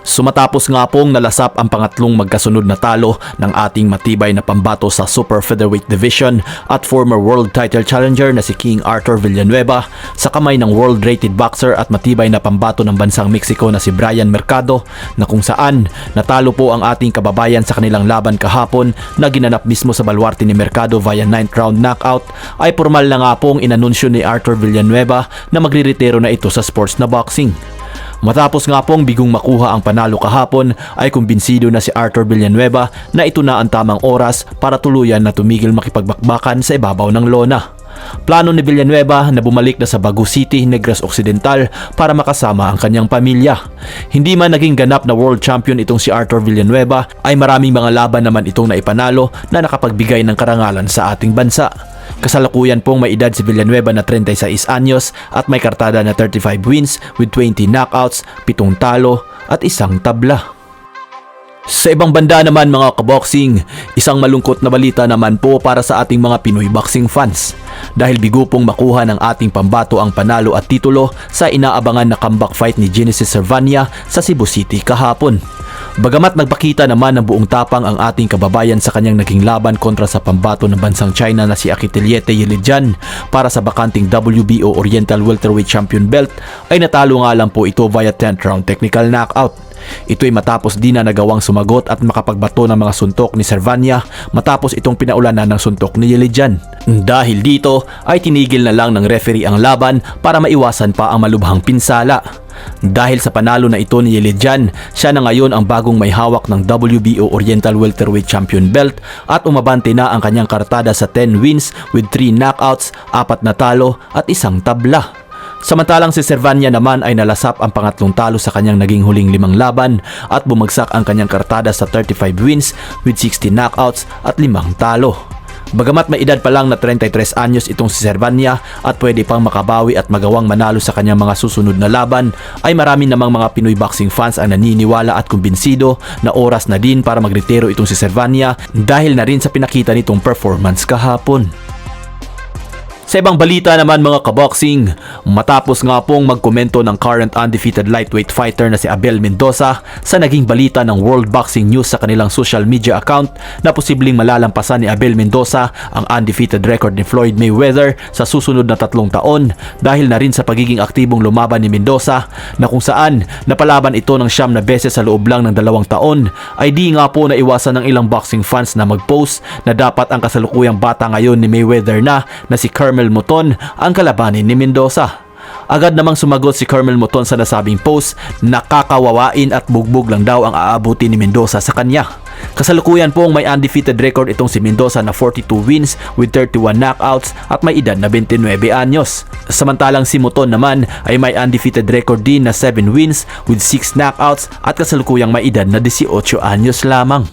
Sumatapos nga pong nalasap ang pangatlong magkasunod na talo ng ating matibay na pambato sa Super Featherweight Division at former world title challenger na si King Arthur Villanueva sa kamay ng world rated boxer at matibay na pambato ng bansang Mexico na si Brian Mercado na kung saan natalo po ang ating kababayan sa kanilang laban kahapon na ginanap mismo sa balwarte ni Mercado via 9th round knockout ay formal na nga pong inanunsyo ni Arthur Villanueva na magriretiro na ito sa sports na boxing. Matapos nga pong bigong makuha ang panalo kahapon ay kumbinsido na si Arthur Villanueva na ito na ang tamang oras para tuluyan na tumigil makipagbakbakan sa ibabaw ng lona. Plano ni Villanueva na bumalik na sa Bagu City, Negros Occidental para makasama ang kanyang pamilya. Hindi man naging ganap na world champion itong si Arthur Villanueva ay maraming mga laban naman itong naipanalo na nakapagbigay ng karangalan sa ating bansa. Kasalukuyan pong may edad si Villanueva na 36 anyos at may kartada na 35 wins with 20 knockouts, 7 talo at isang tabla. Sa ibang banda naman mga kaboxing, isang malungkot na balita naman po para sa ating mga Pinoy boxing fans. Dahil bigo pong makuha ng ating pambato ang panalo at titulo sa inaabangan na comeback fight ni Genesis Servania sa Cebu City kahapon. Bagamat nagpakita naman ng buong tapang ang ating kababayan sa kanyang naging laban kontra sa pambato ng bansang China na si Akiteliete Yilidjan para sa bakanting WBO Oriental Welterweight Champion belt ay natalo nga lang po ito via 10th round technical knockout. Ito'y matapos di na nagawang sumagot at makapagbato ng mga suntok ni Servania matapos itong pinaulanan ng suntok ni Yelidjan. Dahil dito ay tinigil na lang ng referee ang laban para maiwasan pa ang malubhang pinsala. Dahil sa panalo na ito ni Yelidjan, siya na ngayon ang bagong may hawak ng WBO Oriental Welterweight Champion belt at umabante na ang kanyang kartada sa 10 wins with 3 knockouts, 4 na talo at isang tabla. Samantalang si Servania naman ay nalasap ang pangatlong talo sa kanyang naging huling limang laban at bumagsak ang kanyang kartada sa 35 wins with 60 knockouts at limang talo. Bagamat may edad pa lang na 33 anyos itong si Servania at pwede pang makabawi at magawang manalo sa kanyang mga susunod na laban, ay marami namang mga Pinoy boxing fans ang naniniwala at kumbinsido na oras na din para magretiro itong si Servania dahil na rin sa pinakita nitong performance kahapon. Sa ibang balita naman mga kaboxing, matapos nga pong magkomento ng current undefeated lightweight fighter na si Abel Mendoza sa naging balita ng World Boxing News sa kanilang social media account na posibleng malalampasan ni Abel Mendoza ang undefeated record ni Floyd Mayweather sa susunod na tatlong taon dahil na rin sa pagiging aktibong lumaban ni Mendoza na kung saan napalaban ito ng siyam na beses sa loob lang ng dalawang taon. Ay di nga po naiwasan ng ilang boxing fans na mag-post na dapat ang kasalukuyang bata ngayon ni Mayweather na na si Carmel Moton ang kalabanin ni Mendoza. Agad namang sumagot si Carmel Moton sa nasabing post na kakawawain at bugbog lang daw ang aabuti ni Mendoza sa kanya. Kasalukuyan pong may undefeated record itong si Mendoza na 42 wins with 31 knockouts at may edad na 29 anyos. Samantalang si Moton naman ay may undefeated record din na 7 wins with 6 knockouts at kasalukuyang may edad na 18 anyos lamang.